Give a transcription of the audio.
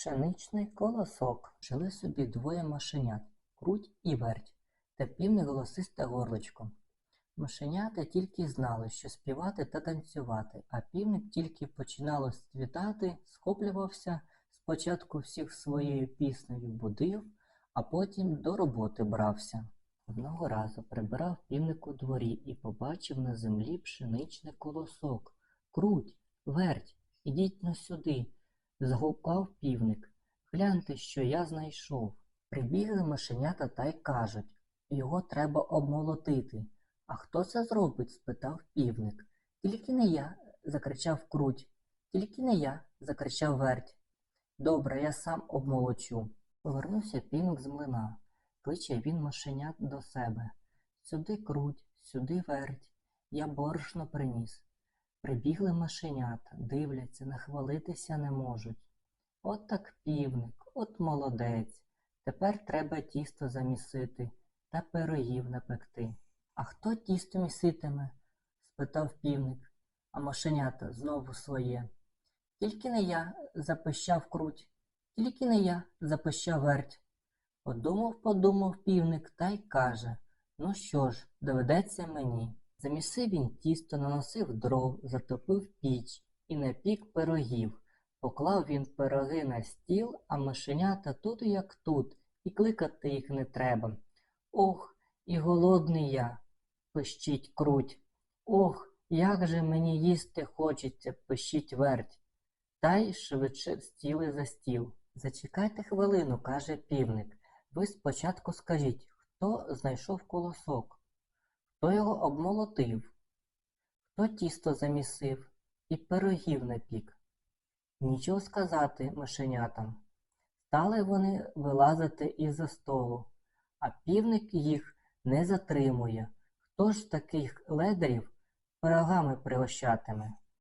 Пшеничний колосок. Жили собі двоє машенят круть і верть, та півне голосисте горличко. Машенята тільки знали, що співати та танцювати, а півник тільки починало світати, схоплювався, спочатку всіх своєю піснею будив, а потім до роботи брався. Одного разу прибирав півник у дворі і побачив на землі пшеничний колосок. Круть, верть, ідіть на сюди. Згукав півник. Гляньте, що я знайшов. Прибігли мишенята та й кажуть, його треба обмолотити. А хто це зробить? спитав півник. Тільки не я, закричав круть. Тільки не я, закричав верть. Добре, я сам обмолочу. Повернувся півник з млина. Кличе він мишенят до себе. Сюди круть, сюди верть. Я борошно приніс. Прибігли мишенята, дивляться, нахвалитися не можуть. От так півник, от молодець. Тепер треба тісто замісити та пирогів напекти. А хто тісто міситиме? спитав півник, а мишенята знову своє. Тільки не я, запищав круть, тільки не я, запищав верть. Подумав, подумав півник та й каже Ну що ж, доведеться мені. Замісив він тісто, наносив дров, затопив піч і напік пирогів. Поклав він пироги на стіл, а мишенята тут як тут, і кликати їх не треба. Ох, і голодний я, пищить круть. Ох, як же мені їсти хочеться, пищить верть. Та й швидше стіли за стіл. Зачекайте хвилину, каже півник. Ви спочатку скажіть, хто знайшов колосок, хто його обмолотив, хто тісто замісив і пирогів напік. Нічого сказати мишенятам. Стали вони вилазити із-за столу, а півник їх не затримує. Хто ж таких ледарів пирогами пригощатиме?